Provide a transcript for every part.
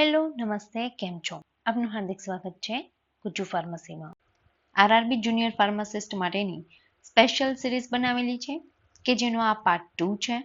નમસ્તે, કેમ છો? આપનું હાર્દિક સ્વાગત છે ગુજ્જુ ફાર્મસીમાં. આરઆરબી જુનિયર ફાર્માસિસ્ટ માટેની સ્પેશિયલ સિરીઝ બનાવેલી છે, કે જેનો આ પાર્ટ ટુ છે.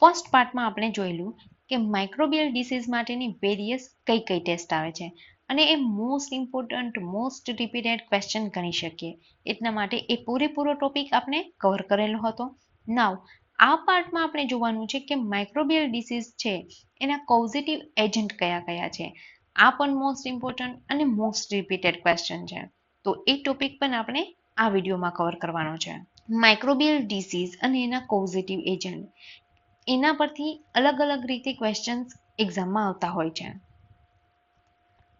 ફર્સ્ટ પાર્ટમાં આપણે જોયેલું કે માઇક્રોબિયલ ડિસીઝ માટેની વેરિયસ કઈ કઈ ટેસ્ટ આવે છે અને એ most important most repeated question ગણી શકીએ. એટલા માટે એ પૂરેપૂરો ટોપિક આપણે કવર કરેલો હતો. નાવ આ પાર્ટમાં આપણે જોવાનું છે કે માઇક્રોબિયલ ડિસીઝ છે, એના કોઝિટિવ એજન્ટ કયા કયા છે? આ પણ મોસ્ટ ઇમ્પોર્ટન્ટ અને મોસ્ટ રિપીટેડ ક્વેશ્ચન છે. તો એ ટોપિક પણ આપણે આ વિડીયોમાં કવર કરવાનો છે. માઇક્રોબિયલ ડિસીઝ અને એના કોઝિટિવ એજન્ટ એના પરથી અલગ અલગ રીતે ક્વેશ્ચન્સ એક્ઝામમાં આવતા હોય છે.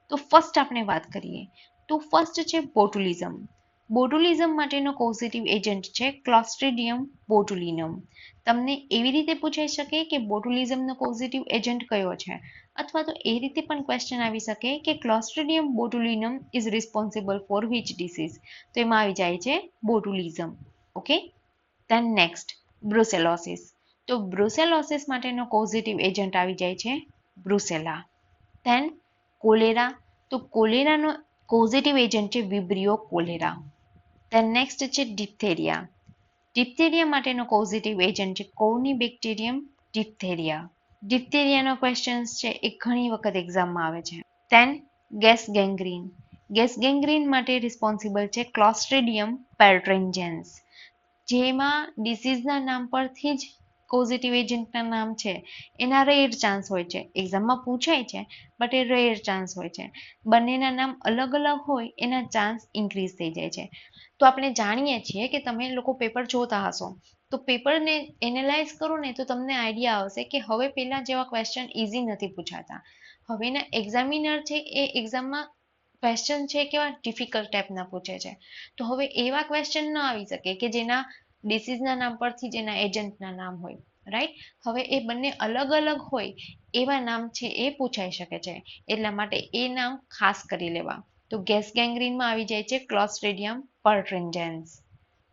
તો ફર્સ્ટ આપણે વાત કરીએ. તો ફર્સ્ટ છે બોટુલિઝમ બોટુલિઝમ માટેનો પોઝિટિવ એજન્ટ છે ક્લોસ્ટ્રિડિયમ બોટુલિનમ. તમને એવી રીતે પૂછાઈ શકે કે બોટુલિઝમનો પોઝિટિવ એજન્ટ કયો છે? અથવા તો એ રીતે પણ ક્વેશ્ચન આવી શકે કે clostridium botulinum is responsible for which disease તો એમાં આવી જાય છે botulism. Okay then next brucellosis તો બ્રુસેલોસિસ માટેનો પોઝિટિવ એજન્ટ આવી જાય છે બ્રુસેલા ધેન કોલેરા તો કોલેરાનો કોઝિટિવ એજન્ટ છે વિબ્રિયો કોલેરા. દેન નેક્સ્ટ છે ડિપ્થેરિયા ડિપ્થેરિયા માટેનો કોઝિટિવ એજન્ટ છે કોની બેક્ટેરિયમ ડિપ્થેરિયા ડિપ્થેરિયાનો ક્વેશ્ચન્સ છે એ ઘણી વખત એક્ઝામમાં આવે છે. Then gas gangrene gas gangrene માટે રિસ્પોન્સિબલ છે ક્લોસ્ટ્રેડિયમ પેલ્ટ્રેન્જેન્સ જેમાં ડિસીઝના નામ પરથી જ પોઝિટિવ એજન્ટના નામ છે, એના રેર ચાન્સ હોય છે. એક્ઝામમાં પૂછાય છે બટ એ રેર ચાન્સ હોય છે. બંનેના નામ અલગ અલગ હોય, એના ચાન્સ ઇન્ક્રીઝ થઈ જાય છે. તો આપણે જાણીએ છીએ કે તમે લોકો પેપર જોતા હશો. તો પેપરને એનાલાઇઝ કરો ને તો તમને આઈડિયા આવશે કે હવે પહેલાં જેવા ક્વેશ્ચન ઇઝી નથી પૂછાતા. હવેના એક્ઝામિનર છે, એ એક્ઝામમાં ક્વેશ્ચન છે કેવા? ડિફિકલ્ટ ટાઈપના પૂછે છે. તો હવે એવા ક્વેશ્ચન ન આવી શકે કે જેના ડિસીઝના નામ પરથી જેના એજન્ટના નામ હોય રાઈટ હવે એ બંને અલગ અલગ હોય, એવા નામ છે એ પૂછાઈ શકે છે. એટલા માટે એ નામ ખાસ કરી લેવા. તો ગેસ ગેંગ્રીનમાં આવી જાય છે ક્લોસ્ટ્રેડિયમ પર્ટ્રિન્જેન્સ.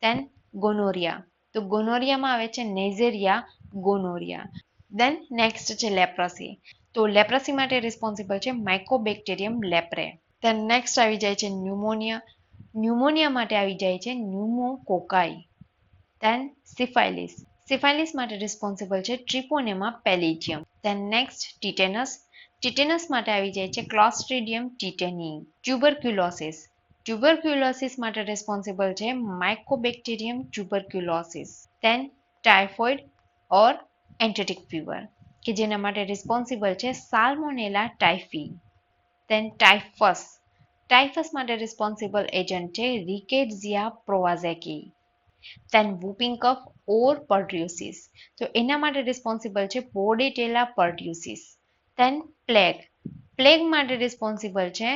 દેન ગોનોરિયા તો ગોનોરિયામાં આવે છે નેઝેરિયા ગોનોરિયા દેન નેક્સ્ટ છે લેપ્રસી તો લેપ્રસી માટે રિસ્પોન્સિબલ છે માઇકોબેક્ટેરિયમ લેપ્રે દેન નેક્સ્ટ આવી જાય છે ન્યુમોનિયા ન્યુમોનિયા માટે આવી જાય છે ન્યુમોકોકાઈ દેન સિફાઇલિસ syphilis માટે રિસ્પોન્સિબલ છે treponema pallidum then next tetanus tetanus માટે આવી જાય છે ક્લોસ્ટ્રીડિયમ ટીટેની ટ્યુબરક્યુલોસિસ ટ્યુબરક્યુલોસિસ માટે રિસ્પોન્સિબલ છે Mycobacterium tuberculosis then typhoid or enteric fever કે જેના માટે રિસ્પોન્સિબલ છે salmonella typhi then typhus typhus માટે રિસ્પોન્સિબલ એજન્ટ છે Rickettsia prowazekii then whooping cough or pertussis. તો એના માટે રિસ્પોન્સિબલ છે bordetella pertussis. Then plague plague માટે રિસ્પોન્સિબલ છે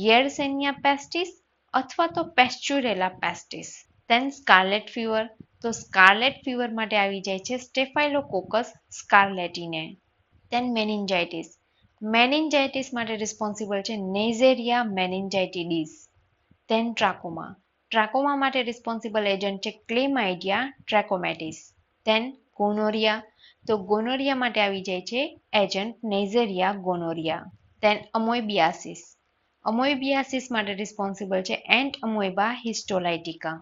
યેરસેનિયા પેસ્ટિસ અથવા તો Pasteurella pestis then scarlet fever તો સ્કાર્લેટ ફીવર માટે આવી જાય છે staphylococcus scarlatinae then meningitis meningitis માટે રિસ્પોન્સિબલ છે નેઝેરિયા મેનિન્જાઇટિડીસ તેન ટ્રાકોમા ટ્રાકોમા માટે રિસ્પોન્સિબલ એજન્ટ છે ક્લેમાઇડિયા ટ્રેકોમેટિસ ધેન ગોનોરિયા તો ગોનોરિયા માટે આવી જાય છે એજન્ટ નેઝેરિયા ગોનોરિયા ધેન અમોઇબિયાસિસ અમોઇબિયાસિસ માટે રિસ્પોન્સિબલ છે entamoeba histolytica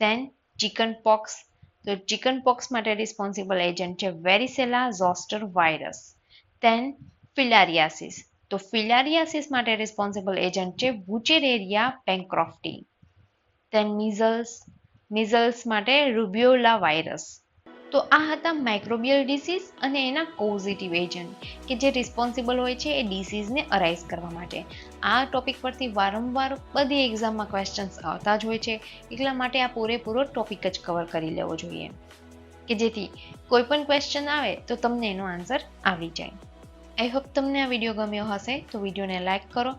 then chicken pox તો ચિકન પોક્સ માટે રિસ્પોન્સિબલ એજન્ટ છે varicella zoster virus then filariasis તો ફિલારિયાસિસ માટે રિસ્પોન્સિબલ એજન્ટ છે વુચેરેરિયા પેન્ક્રોફ્ટી દેન મિઝલ્સ મિઝલ્સ માટે રૂબિયોલા વાયરસ તો આ હતા માઇક્રોબિયલ ડિસીઝ અને એના પોઝિટિવ એજન્ટ કે જે રિસ્પોન્સિબલ હોય છે એ ડિસીઝને અરાઇઝ કરવા માટે. આ ટોપિક પરથી વારંવાર બધી એક્ઝામમાં ક્વેશ્ચન્સ આવતા જ હોય છે. એટલા માટે આ પૂરેપૂરો ટોપિક જ કવર કરી લેવો જોઈએ. કે જેથી કોઈ પણ ક્વેશ્ચન આવે તો તમને એનો આન્સર આવી જાય. આઈ હોપ તમને આ વીડિયો ગમ્યો હશે. તો વિડીયોને લાઇક કરો.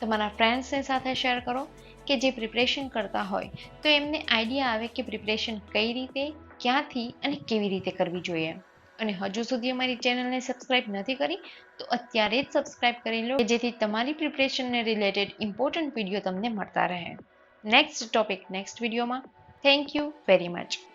તમારા ફ્રેન્ડ્સને સાથે શેર કરો. કે જે પ્રિપરેશન કરતા હોય, તો એમને આઈડિયા આવે કે પ્રિપરેશન કઈ રીતે, ક્યાંથી અને કેવી રીતે કરવી જોઈએ. અને હજુ સુધી અમારી ચેનલને સબસ્ક્રાઇબ નથી કરી, તો અત્યારે જ સબસ્ક્રાઇબ કરી લો જેથી તમારી પ્રિપરેશનને રિલેટેડ ઇમ્પોર્ટન્ટ વીડિયો તમને મળતા રહે. નેક્સ્ટ ટોપિક નેક્સ્ટ વિડીયોમાં થેન્ક યુ વેરી મચ